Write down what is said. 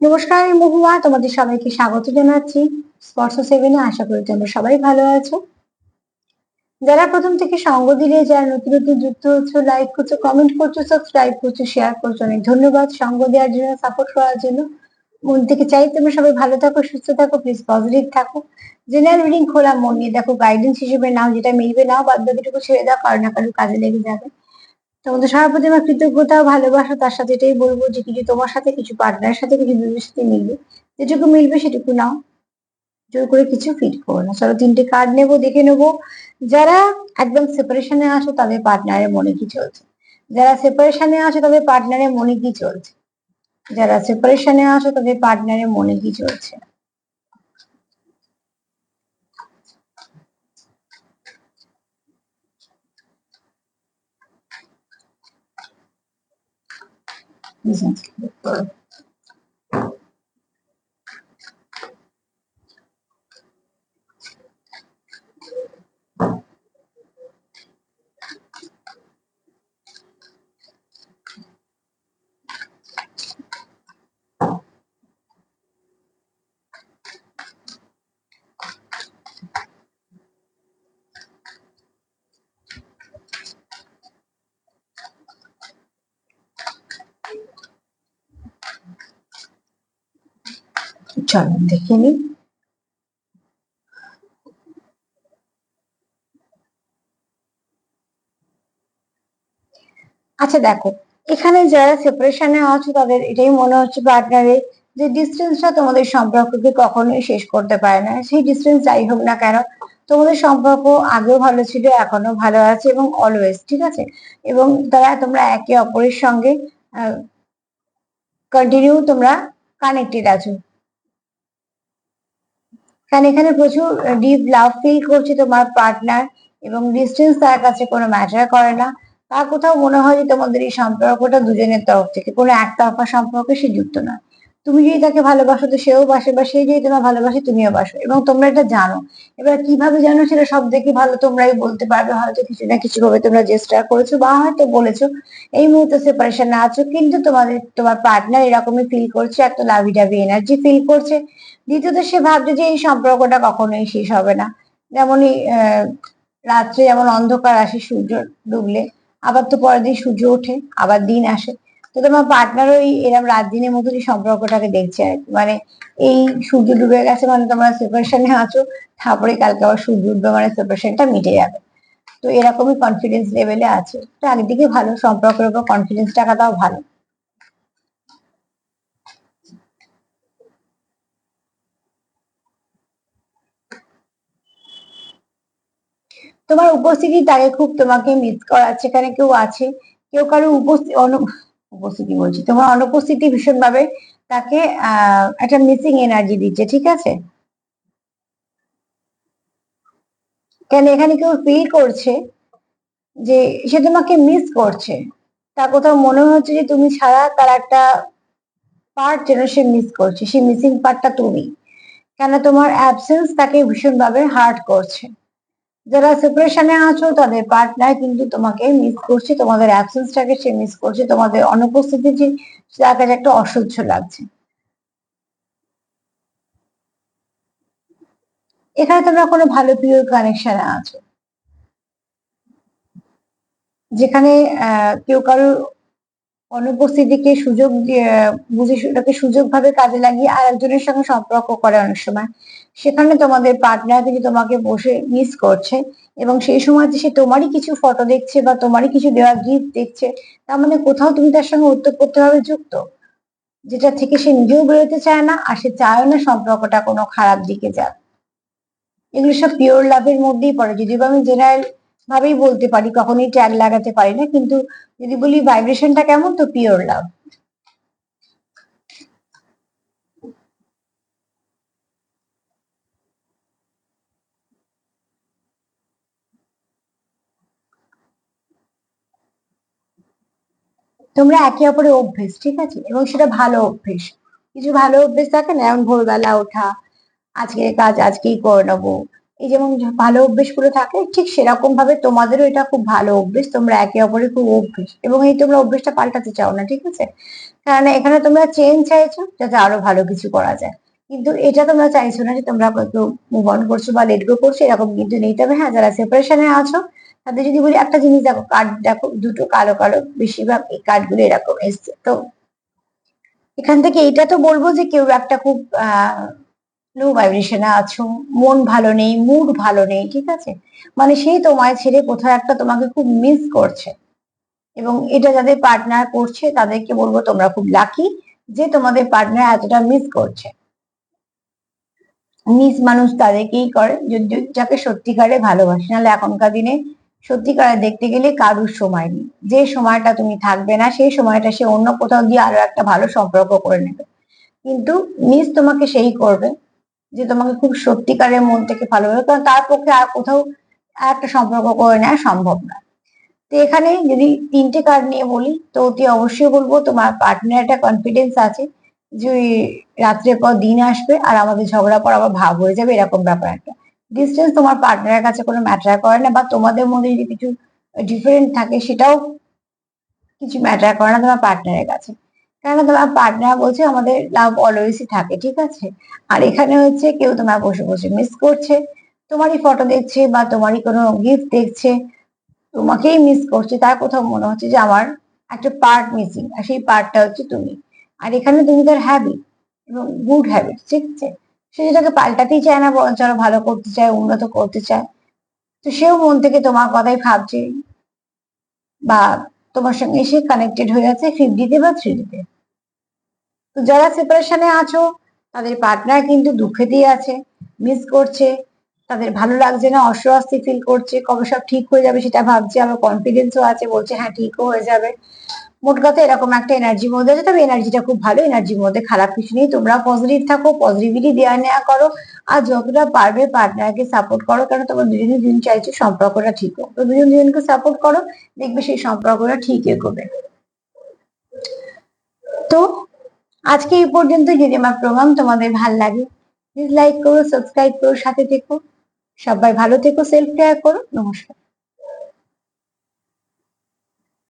নমস্কার, আমি মহুয়া, তোমাদের সবাইকে স্বাগত জানাচ্ছি। স্পর্শ সেভেনে আশা করি তোমরা সবাই ভালো আছো। যারা প্রথম থেকে সঙ্গ দিলে, যারা নতুন নতুন যুক্ত হচ্ছে লাইক করছ কমেন্ট করছ সাবস্ক্রাইব করছ শেয়ার করছ, অনেক ধন্যবাদ সঙ্গ দেওয়ার জন্য সাপোর্ট করার জন্য। মন থেকে চাই তোমরা সবাই ভালো থাকো, সুস্থ থাকো প্লিজ পজিটিভ থাকো। জেনারেল রিডিং খোলা, মন নিয়ে দেখো গাইডেন্স হিসেবে নাও, যেটা মিলবে নাও, বাদ বাকিটুকু ছেড়ে দাও, কারও না কারও কাজে লেগে যাবে। তোমাদের সবার আমার কৃতজ্ঞতা, ভালোবাসা, তার সাথে এটাই বলব যে কিছু তোমার সাথে, কিছু পার্টনারের সাথে, কিছু দুজনের সাথে মিলবে। যেটুকু মিলবে সেটুকু নাও। জোর করে কিছু ফিট করো না। চলো তিনটে কার্ড নেব, দেখে নেব। যারা একদম সেপারেশনে আছো তাদের পার্টনারের মনে কি চলছে? যারা সেপারেশনে আছো তাদের পার্টনারের মনে কি চলছে? যারা সেপারেশনে আছো তাদের পার্টনারের মনে কি চলছে? présente. চলো, দেখে নিই আচ্ছা দেখো, এখানে যারা সেপারেশনে আছো, তাদের এটাই মনে হচ্ছে পার্টনারের যে ডিস্টেন্সটা তোমাদের সম্পর্ককে কখনোই শেষ করতে পারে না। সেই ডিস্টেন্স যাই হোক না কেন, তোমাদের সম্পর্ক আগেও ভালো ছিল এখনও ভালো আছে এবং অলওয়েজ ঠিক আছে? এবং তারা তোমরা একে অপরের সঙ্গে কন্টিনিউ তোমরা কানেক্টেড আছো। কারণ এখানে প্রচুর ডিপ লাভ ফিল করছে তোমার পার্টনার এবং ডিস্টেন্স তার কাছে কোনো ম্যাটার করে না। তার কোথাও মনে হয় যে তোমাদের এই সম্পর্কটা দুজনের তরফ থেকে, কোনো একতরফা সম্পর্কে সে যুক্ত না। তুমি যদি তাকে ভালোবাসো তো সেও বাসে বা সে যদি তোমার ভালোবাসে তুমিও বাসো এবং তোমরা এটা জানো। এবার কীভাবে জানো সেটা সব থেকে ভালো তোমরাই বলতে পারবে, হয়তো কিছু না কিছু ভাবে তোমরা চেষ্টা করেছ বা হয়তো বলেছ, এই মুহূর্তে সেপারেশনে আছো, কিন্তু তোমাদের, তোমার পার্টনার এরকমই ফিল করছে একটা লাভি ডাভি এনার্জি ফিল করছে। দ্বিতীয়ত সে ভাবছে যে এই সম্পর্কটা কখনোই শেষ হবে না। যেমনই রাত্রে যেমন অন্ধকার আসে, সূর্য ডুবলে, আবার তো পরের দিন সূর্য ওঠে, আবার দিন আসে। তো তোমার পার্টনার ওই এরকম রাত দিনের মতনই সম্পর্কটাকে দেখছে আর মানে এই সূর্য ডুবে গেছে মানে তোমরা সেপারেশনে আছো, তারপরে কালকে আবার সূর্য উঠবে মানে সেপারেশনটা মিটে যাবে। তো এরকমই কনফিডেন্স লেভেলে আছে। তো একদিকে ভালো, সম্পর্কের উপর কনফিডেন্স টাকাটাও ভালো। তোমার উপস্থিতি তাকে খুব তোমাকে মিস করাচ্ছে এখানে কেউ আছে? কেউ কারও উপস্থিতি উপস্থিতি বলছি, তোমার অনুপস্থিতি ভীষণ ভাবে তাকে একটা মিসিং এনার্জি দিচ্ছে, ঠিক আছে? কেন এখানে কেউ ফিল করছে যে সে তোমাকে মিস করছে? তার কোথাও মনে হচ্ছে যে তুমি ছাড়া তার একটা পার্ট যেন সে মিস করছে সেই মিসিং পার্টটা তুমি। কেন তোমার অ্যাবসেন্স তাকে ভীষণভাবে হার্ট করছে? যারা সেপারেশনে আছো, তাদের পার্টনার কিন্তু তোমাকে মিস করছে, তোমাদের অ্যাবসেন্সটাকে সে মিস করছে, তোমাদের অনুপস্থিতি যে, তার কাছে একটা অসহ্য লাগছে। এখানে তোমরা কোনো ভালো প্রিয় কানেকশনে আছো। যেখানে, আহ, কেউ কারোর অনুপস্থিতিকে সুযোগ বুঝে সেটাকে সুযোগ ভাবে কাজে লাগিয়ে আর একজনের সঙ্গে সম্পর্ক করে অনেক সময়। সেখানে তোমাদের পার্টনার কিন্তু তোমাকে বসে মিস করছে এবং সেই সময় সে তোমারই কিছু ফটো দেখছে বা তোমারই কিছু দেওয়া গিফট দেখছে, তার মানে কোথাও তুমি তার সঙ্গে ভাবে যুক্ত, যেটা থেকে সে নিজেও বেরোতে চায় না আর সে চায় না সম্পর্কটা কোনো খারাপ দিকে যাক। এগুলো সব পিওর লাভের মধ্যেই পড়ে। যদিও আমি জেনারেল ভাবেই বলতে পারি, কখনোই ট্যাগ লাগাতে পারি না, কিন্তু যদি বলি ভাইব্রেশনটা কেমন, তো পিওর লাভ তোমরা একে অপরের অভ্যেস, ঠিক আছে? এবং সেটা ভালো অভ্যেস। কিছু ভালো অভ্যেস থাকে না এমন ভোরবেলা ওঠা আজকে কাজ আজকেই করে নেব এই যেমন ভালো অভ্যেসগুলো থাকে, ঠিক সেরকম ভাবে তোমাদেরও এটা খুব ভালো অভ্যেস, তোমরা একে অপরের খুব অভ্যেস, এবং এই তোমরা অভ্যেসটা পাল্টাতে চাও না, ঠিক আছে? কারণ এখানে তোমরা চেঞ্জ চাইছো যাতে আরও ভালো কিছু করা যায়। কিন্তু এটা তোমরা চাইছো না যে তোমরা একটু মুভ অন করছ বা লেট গো করছ, এরকম কিন্তু নেই। তবে হ্যাঁ যারা সেপারেশনে আছো, তাদের যদি বলি একটা জিনিস দেখো কার্ড দেখো, দুটো কালো কালো বেশিরভাগ এই কার্ডগুলো এরকম এসছে। তো এখান থেকে এটা তো বলব যে কেউ একটা খুব লো ভাইব্রেশনে আছো, মন ভালো নেই মুড ভালো নেই, ঠিক আছে? মানে সেই তোমায় ছেড়ে কোথাও একটা তোমাকে খুব মিস করছে। এবং এটা যাদের পার্টনার করছে, তাদেরকে বলব তোমরা খুব লাকি যে তোমাদের পার্টনার এতটা মিস করছে। মিস মানুষ তাদেরকেই করে। যদি যাকে সত্যিকারে ভালোবাসে, নাহলে এখনকার দিনে সত্যিকারে দেখতে গেলে কারুর সময় নেই। যে সময়টা তুমি থাকবে না, সেই সময়টা সে অন্য কোথাও গিয়ে আরও একটা ভালো সম্পর্ক করে নেবে। কিন্তু মিস তোমাকে সেই করবে। যে তোমাকে খুব সত্যিকারের মন থেকে ভালোবাসে, কারণ তার পক্ষে আর কোথাও একটা সম্পর্ক করে নেওয়া সম্ভব না। তো এখানে যদি তিনটে কার্ড নিয়ে বলি, তো অতি অবশ্যই বলব তোমার পার্টনার একটা কনফিডেন্স আছে যে রাত্রের পর দিন আসবে আর আমাদের ঝগড়া পর আবার ভাব হয়ে যাবে, এরকম ব্যাপার একটা। ডিস্টেন্স তোমার পার্টনারের কাছে কোনো ম্যাটার করে না বা তোমাদের মধ্যে যদি কিছু ডিফারেন্ট থাকে সেটাও কিছু ম্যাটার করে না তোমার পার্টনারের কাছে। কেন তোমার পার্টনার বলছে আমাদের লাভ অলওয়েজই থাকে, ঠিক আছে? আর এখানে হচ্ছে কেউ তোমার বসে বসে মিস করছে। তোমারই ফটো দেখছে বা তোমারই কোনো গিফট দেখছে, তোমাকেই মিস করছে, তার কোথাও মনে হচ্ছে যে আমার একটা পার্ট মিসিং আর সেই পার্টটা হচ্ছে তুমি। আর এখানে তুমি তার হ্যাবিট এবং গুড হ্যাবিট ঠিক আছে? সে যেটাকে পাল্টাতেই চায় না, বরঞ্চ আরও ভালো করতে চায়, উন্নত করতে চায়, তো সেও মন থেকে তোমার কথাই ভাবছে। বা তোমার সঙ্গে সে কানেক্টেড হয়ে আছে ফিফটিতে বা থ্রিতে তো যারা সেপারেশনে আছো, তাদের পার্টনার কিন্তু দুঃখেতেই আছে। মিস করছে, তাদের ভালো লাগছে না, অস্বস্তি ফিল করছে, কবে সব ঠিক হয়ে যাবে সেটা ভাবছে, আবার কনফিডেন্সও আছে, বলছে হ্যাঁ ঠিকও হয়ে যাবে। মোট কথা এরকম একটা এনার্জির মধ্যে আছে, তবে এনার্জিটা খুব ভালো এনার্জির মধ্যে খারাপ কিছু নেই। তোমরা পজিটিভ থাকো পজিটিভিটি দেওয়া নেওয়া করো, আর যতটা পারবে পার্টনারকে সাপোর্ট করো কারণ তোমরা দুজন দুজন চাইছো সম্পর্কটা ঠিক হোক। তো দুজন দুজনকে সাপোর্ট করো, দেখবে সেই সম্পর্কটা ঠিক এগোবে। তো আজকে এই পর্যন্ত যদি আমার প্রোগ্রাম তোমাদের ভালো লাগে প্লিজ লাইক করো সাবস্ক্রাইব করো, সাথে থেকো। সবাই ভালো থেকো সেলফ কেয়ার করো। নমস্কার।